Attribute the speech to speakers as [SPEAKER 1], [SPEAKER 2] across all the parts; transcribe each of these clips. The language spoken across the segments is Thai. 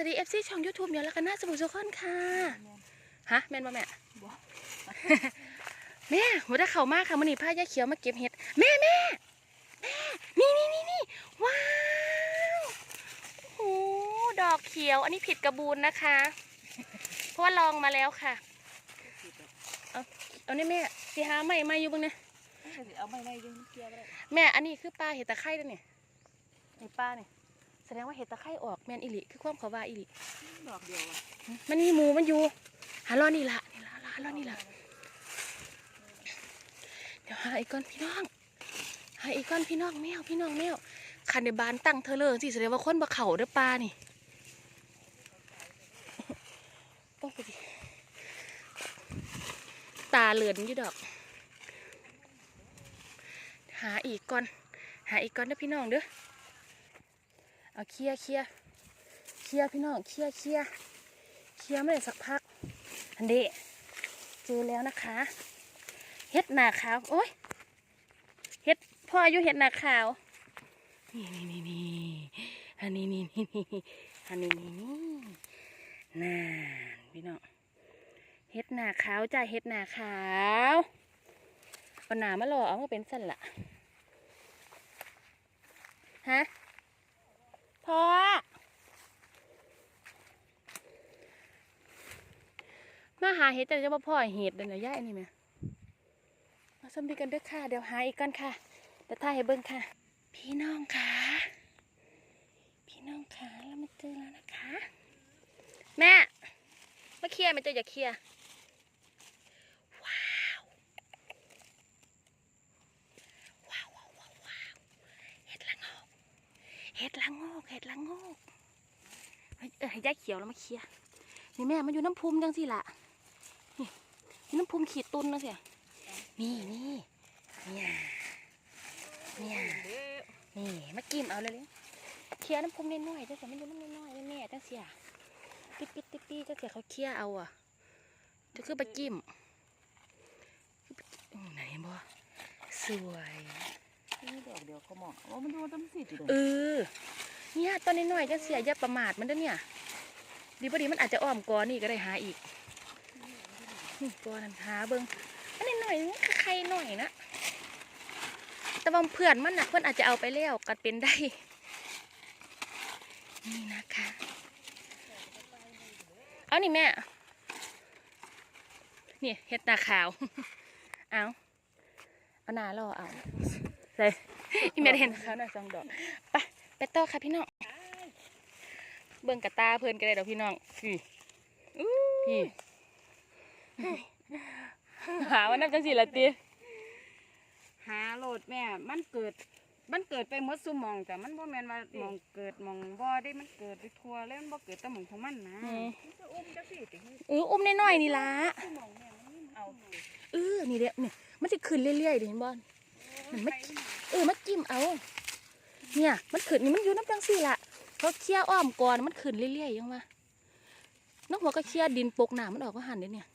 [SPEAKER 1] สวัสดีเอฟซีช่องยูทูบเมียวแล้วกันนะสมุทรสาครค่ะฮะแม่นบ่แม่
[SPEAKER 2] บ่
[SPEAKER 1] แม่หัวตะเข่ามากค่ะมันนี่ผ้ายาเขียวมาเก็บเห็ดแม่แม่แม่นี่นี่นี่นี่ว้าวโอ้โหดอกเขียว อันนี้ผิดกระบูนนะคะ เพราะว่าลองมาแล้วค่ะเอาเนี่ยแม่สิหาใหม่มาอยู่เบ้างเนี่ย
[SPEAKER 2] เอาไม่ไม่ยังเกี่ยวไม่ได้
[SPEAKER 1] แม่อันนี้คือปลาเห็ดตะไคร้ด้วยเนี่ยนี่ปลาเนี่ย แสดงว่าเห็ดตะไคร้ออกแม่นอิลิคือความเขาว่าอิลิ
[SPEAKER 2] ดอกเดียวอะ
[SPEAKER 1] มันมีหมูมันอยู่หารอนี่ละนี่ละหารอนี่ละเดี๋ยวหาอีกก้อนพี่น้องหาอีกก้อนพี่น้องแมวพี่น้องแมวคันในบ้านตั้งเธอเลยสิแสดงว่าคนบ่เข่าเด้อปลานี่ต้องไปดิตาเหลือนอยู่ดอก หาอีกก่อน หาอีกก่อนเด้อพี่น้องเด้อ เอาเคลียเคลียเคลียพี่น้องเคลียเคลียเคลียไม่ได้สักพักอันเดะเจอแล้วนะคะ เห็ดหนาขาว โอ้ยเห็ดพ่ออายุเห็ดหนาขาว นี่นี่นี่นี่อันนี้นี่นี่นี่อันนี้นี่นี่น่าพี่น้องเห็ดหนาขาวจ้าเห็ดหนาขาวเอาหนามาหล่อเอามาเป็นสันละฮะ พ่อ มาหาเห็ดแต่จะมาพ่อเห็ดเดินย่ายนี่ไหมมาสมดีกันด้วยค่ะ เดี๋ยวหาอีกกันค่ะเดี๋ยวถ่าให้เบิ้งค่ะ พี่น้องค่ะ พี่น้องค่ะเรามาเจอแล้วนะคะ แม่มาเคลียร์ไม่เจออย่าเคลียร์ว้าวว้าวว้าวว้าวว้าวเห็ดละโงก เห็ดละโงกเห็ดละโงกเฮ้ยเออให้ยายเขียวแล้วมาเคลียนี่แม่มันอยู่น้ำพุมจังสิละนี่น้ำพุมขีดตุนนะเสียนี่นี่เนี่ยเนี่ยนี่มากิมเอาเลยเลยเคลียน้ำพุมน้อยๆจังเสียมันอยู่น้ำน้อยแม่จังเสียปิ๊ดปิ๊ดปิ๊ดปิ๊ดจังเสียเขาเคลียเอาอะจะคือไปกิมไหนบ่สวย
[SPEAKER 2] นี่ดอกเดียวเขามองว่ามันดูต้นสีจุด
[SPEAKER 1] เออเนี่ยตอนน้อยๆจังเสียอย่าประมาทมันเด้อเนี่ย ดีพอดีมันอาจจะอ้อมกอนี่ก็ได้หาอีกนี่ตัวนั้นหาเบิ้งอันนี้หน่อยนคือใครหน่อยนะแต่ว่าเพื่อนมันนะเพื่อนอาจจะเอาไปแล้วกัดเป็นได้ นี่นะคะ เอานี่แม่นี่เห็ดตาขาว เอาเอาหนาล่อเอา ใส่อีแม่ได้เห็นเขาวหน่อยสองดอกไปไปต่อค่ะพี่น้องเบิ่งกระตาเพื่อนก็ได้ดอกพี่น้องพี่พี่หาว่าน้ำจังสีละตี
[SPEAKER 2] หาโหลดแม่ มันเกิด มันเกิดไปหมดซุมองแต่มันบ่แม่นว่าหมองเกิดหมองบ่ได้มันเกิดไปทั่วแล้วมันบ่เกิดแต่หมองของมันนะจะอุ้มจังสิติ
[SPEAKER 1] เอออุ้มน้อยๆนี่ละ
[SPEAKER 2] ซุมองแม่มันเอา
[SPEAKER 1] เออนี่เด้เนี่ยมันจะขึ้นเรื่อยๆเดิเห็นบอล มันไม่เออมันจิ้มเอา เนี่ย มันขึ้นนี่มันอยู่น้ำจังสี่ละเพราะเคี่ยวอ้อมก่อนมันขึ้นเรื่อยๆยังวะน้องหัวก็เคี่ยดินปกหนามันออกก็หันเด้เนี่ย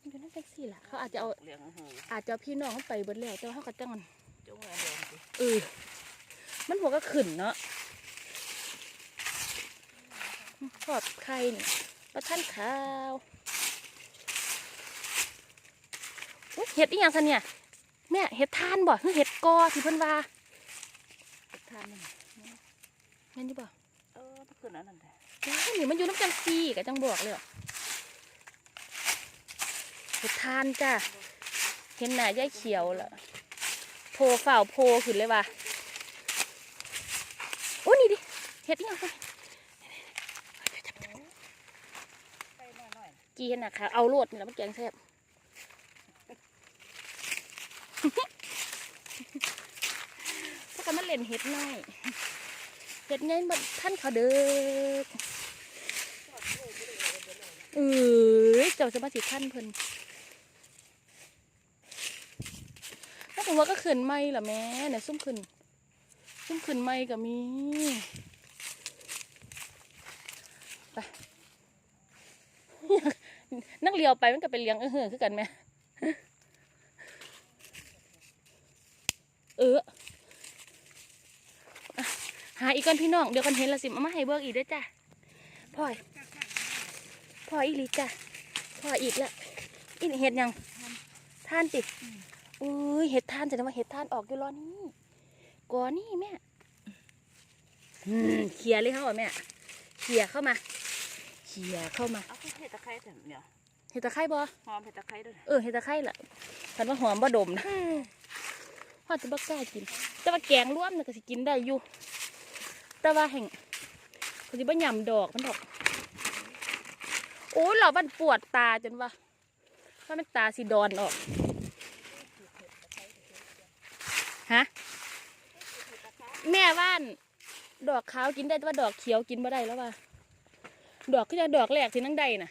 [SPEAKER 1] มันอยู่น้ำจังสี่ละเขาอาจจะเอา
[SPEAKER 2] อา
[SPEAKER 1] จจะพี่น้องเขาไปเบิดแล้วแต่ว่าเขาก็จังมันเออมันหัวก็ขึ้นเนาะขอบไข่เนี่ยปลาท่านขาวอุ๊ย เห็ดอีหยังซะเนี่ยแม่เห็ดทานบ่คือเห็ดกอที่เพิ่นว่า
[SPEAKER 2] ทานมัน
[SPEAKER 1] แม่นอยู่บ่
[SPEAKER 2] เออมันขึ้นอันนั้นแหละ
[SPEAKER 1] ว้าวนี่มันอยู่น้ำจังซีกับจังบอกเลยอะเห็ดทานจ้ะเห็นหน้ายายเขียวล่ะโพฝ่าวโพขึ้นเลยว่ะโอ้นี่ดิเห็ดอีหยังซะ
[SPEAKER 2] ไปหน่อย
[SPEAKER 1] กีนนะคะเอาโลดนี่แหล้วมันแกงแซ่บ ถ้ากันมันเล่นเห็ดน้อยเห็ดไงมันท่านเขาเด้อเออเจ้าจะมาสิท่านเพิ่นแล้วผมว่าก็ขึ้นไม่ล่ะแม่เนี่ยซุ่มขึ้นซุ่มขึ้นไม่ก็มีไปนักเลียวไปมันก็เป็นเลี้ยงเออเหือคือกันไหม เอออะหาอีกก่อนพี่น้องเดี๋ยวกันเห็นและสิเอามาให้เบิกอีกเด้วยจ้ะพ่อยพ่ออีหลีจ้ะพ่ออีกแล้วอีนี่เห็ดหยังท่านติอุ้ยเห็ดท่านจะได้ว่าเห็ดท่านออกอยู่รอนี่ก่อนนี่แม่อืมเขี่ยเลยเขาอะแม่เขี่ยเข้ามาเขี่ยเข้ามา
[SPEAKER 2] เอาเห็ดตะไคร้ถึงเนี่ย
[SPEAKER 1] เห็ดตะไคร้บ่
[SPEAKER 2] หอมเห็ดตะไคร้ด้วย
[SPEAKER 1] เออเห็ดตะไคร้ล่ะคันว่าหอมบ่ดมนะ พ่อจะบ่กล้ากิน แต่ว่าแกงร่วมน่ะก็สิกินได้อยู่ แต่ว่าแห่งเขาสิบ่ยำดอกมันดอกโอ้ยเรามันปวดตาจนว่าว่ามันตาสีดอนออกฮะแม่ว่านดอกขาวกินได้แต่ว่าดอกเขียวกินบ่ได้แล้วว่าดอกก็จะดอกแรกที่นั่งได้น่ะ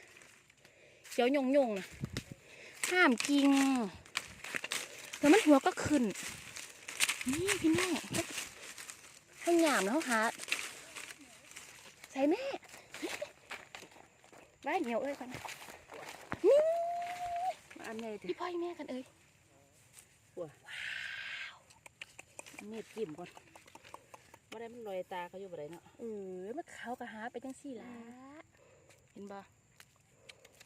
[SPEAKER 1] เขียวยงยงน่ะห้ามกิงแล้วมันหัวก็ขึ้น นี่พี่น้องให้หยามแล้วหาใส่แม่ไว้เหนียวเอ้ยกันนะนี่
[SPEAKER 2] อันนี้ถึง
[SPEAKER 1] พี่พ่อยแม่กันเอ้ย
[SPEAKER 2] มีดจิ้มก่อนบ่ได้มันลอยตาเขาอยู่บ่ได้เนาะ
[SPEAKER 1] เออมันเขากะหาไปจังสี่ละเห็นบ่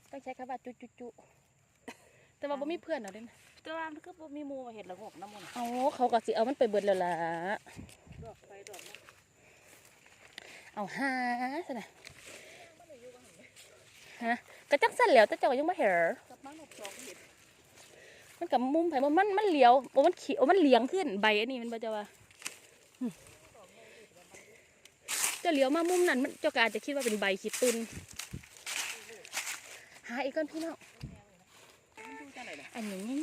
[SPEAKER 1] ต้องใช้คำว่าจุจุจุ แต่ว่าบ่มีเพื่อนเอาเด้นะ
[SPEAKER 2] แต่ว่ามันก็บ่มีหมู่มาเห็ดละงกน้ำมัน
[SPEAKER 1] เอาเขาก็สิเอามันไปเบิดแล้วล่ะ
[SPEAKER 2] ดอกไปดอกมา
[SPEAKER 1] เอาหาซะนะฮะกระจักสั่นแล้วแต่เจ้าก็ยังบ่เห็น
[SPEAKER 2] กับมันหกสองเห็ด
[SPEAKER 1] มันกับมุมไผ่มันมันเหลียวโอ้มันเขียวมันเหลียงขึ้นใบอันนี้มันบ่จะว่าหึเจะเหลียวมามุมนั้นมันเจ้าก็อาจจะคิดว่าเป็นใบขีดตุนหาอีกก่อนพี่น้อง
[SPEAKER 2] มัน ดูจังไหนล่ะ
[SPEAKER 1] อันนี้นี่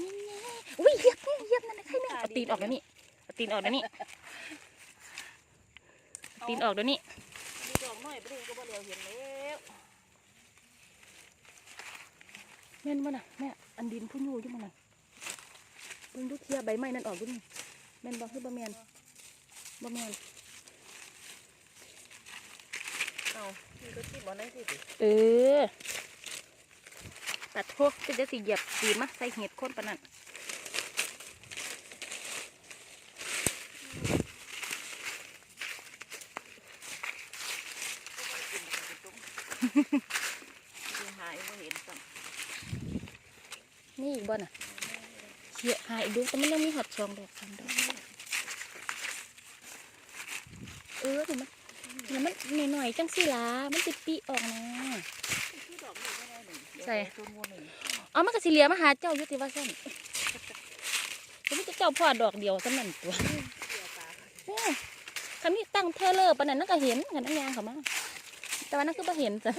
[SPEAKER 1] อุ้ยเหยียบนี่เหยียบนั่นนะใครแม่เอาตีนออกเดี๋ยวนี้เอาตีนออกเดี๋ยวนี้เอาตีนออกเดี๋ยวนี้
[SPEAKER 2] มีดอกหน้อยบ่ได้ก็บ่เหลียวเห็นแล้ว
[SPEAKER 1] แม่นบ่น่ะแม่อันดินพุ่นอยู่อยู่มันน่ะเบิ่งดูเคลียร์ใบไม้นั่นออกดูนี่แม่นบ่คือบ่แม่นบ่แม่น
[SPEAKER 2] เอามีก็จิ้มบ่ได้สิติ
[SPEAKER 1] เออ ตัดโทษจะสิเหยียบตีมาใส่เห็ดคนปนนั้น
[SPEAKER 2] หายบ่เห็นซ้ํ
[SPEAKER 1] นี่อีกบ่น่ะเขี่ยหายดูแต่มันยังมีหัดชองดอกสามดอกเออเดี๋ยวมันเดี๋ยวมันหน่อยๆจังสิล่ะมันสิปีออกนะ ใส่
[SPEAKER 2] ต้นงูหนึ่ง
[SPEAKER 1] เอามันก็สิเหลียมาหาเจ้าอยู่ติว่าซั่นแต่มันจะเจ้าพ่อดอกเดียวซะนั่นตัว
[SPEAKER 2] เสียตา
[SPEAKER 1] โอ้คันนี้ตั้งเทเลอร์ปานนั้นนั่นก็เห็นกันนั่งยางเขามาแต่ว่านั่นคือบ่เห็นจ้ะ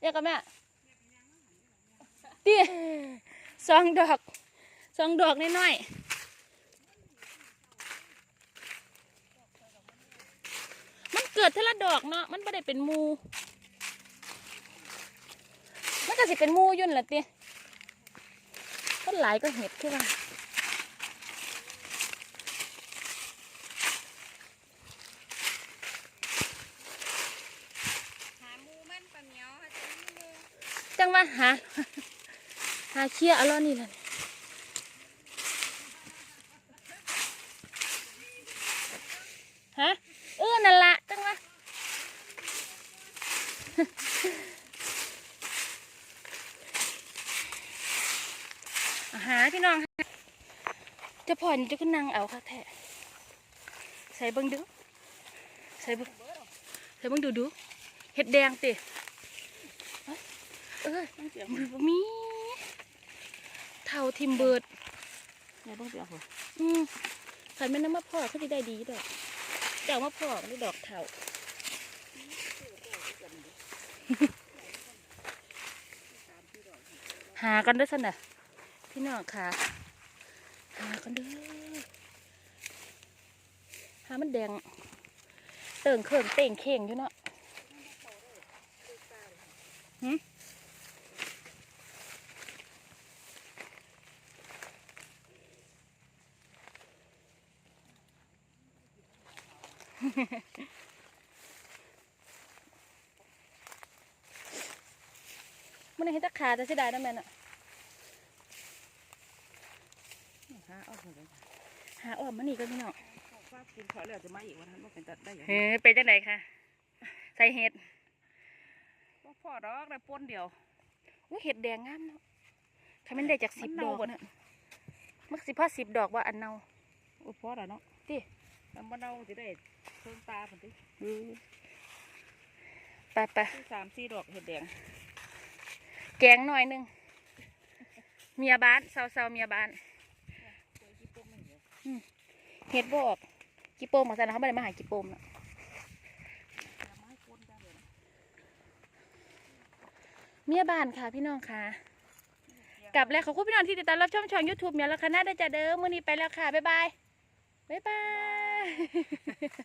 [SPEAKER 1] เรียกกันแม่ตีสองดอกสองดอกน้อยๆมันเกิดเทละดอกเนาะมันไม่ได้เป็นหมู มันก็สิเป็นมูยุ่นละตีก็หลายก็เห็ดขึ้นมา
[SPEAKER 2] หาหมูมันปะจังมือ
[SPEAKER 1] จังว่าหาหาเคี้ยอาล้อนี่แหละฮะเออนั่นละจังว่า อาหาพี่น้อง เจะผ่อนจะขึ้นนั่งเอาค่ะแท้ใส่เบิ้งดูใส่เบิ้งใส่เบิ้งดูดูเห็ดแดงติเออ
[SPEAKER 2] ต้องเสียง
[SPEAKER 1] มันบ่มีเท่าทิมเบิร์ด
[SPEAKER 2] เนี่ยต้องเสียงหัว
[SPEAKER 1] อืมขันแม่น้ำมะพร้าวเขาจะได้ดีดอกเจ้ามะพร้าวนี่ดอกเท่าหากันเด้วยสันน่ะพี่น้องค่ะ หากันเด้อหามันแดง เติ่งเครื่งเต่งเข่งอยู่เนาะหึมันเห็นตะขาจะเสียดายนะแม่น่ะ
[SPEAKER 2] หาเอาหัว
[SPEAKER 1] หาออกมานี่ก็พี่น้อง
[SPEAKER 2] ว่ากินข้าวแล้วจะมาอีกวันนั้นบ่เป็นตัดได้อย่าง
[SPEAKER 1] เฮ้ยเป็นจังไดคะใส่เห็ด
[SPEAKER 2] บ่พอดอกได้ปนเดียว
[SPEAKER 1] อุ้ยเห็ดแดงงามเนาะถ้ามันได้จากสิบ
[SPEAKER 2] มัน
[SPEAKER 1] ด
[SPEAKER 2] เน่า
[SPEAKER 1] อก
[SPEAKER 2] บ่เนี่ย
[SPEAKER 1] มักสิพ่อสิบดอกว่าอันเนา
[SPEAKER 2] โอ้พอแล้วเนาะ
[SPEAKER 1] ติ
[SPEAKER 2] มันบ่เน่าสิได้เพิ่งตาพุ่นติ
[SPEAKER 1] ไปไป
[SPEAKER 2] คือสามสี่ดอกเห็ดแดง
[SPEAKER 1] แกงหน่อยหนึงเมียบ้านเซาเซาๆเมียบ้าน
[SPEAKER 2] เจอที่ปุ๊บมัน เห็
[SPEAKER 1] ดบออกกิโปมของสันเขาไม่ได้มาหากิโปมนะ
[SPEAKER 2] อย่ามาให้ปนจังเลย
[SPEAKER 1] เมียบ้านค่ะพี่น้องค่ะกลับแล้วขอบคุณพี่น้องที่ติดตามรับชมช่องยูทูบเมียละคณะได้จ้ะเด้อมื่อนี้ไปแล้วค่ะ บ๊ายบาย บ๊ายบาย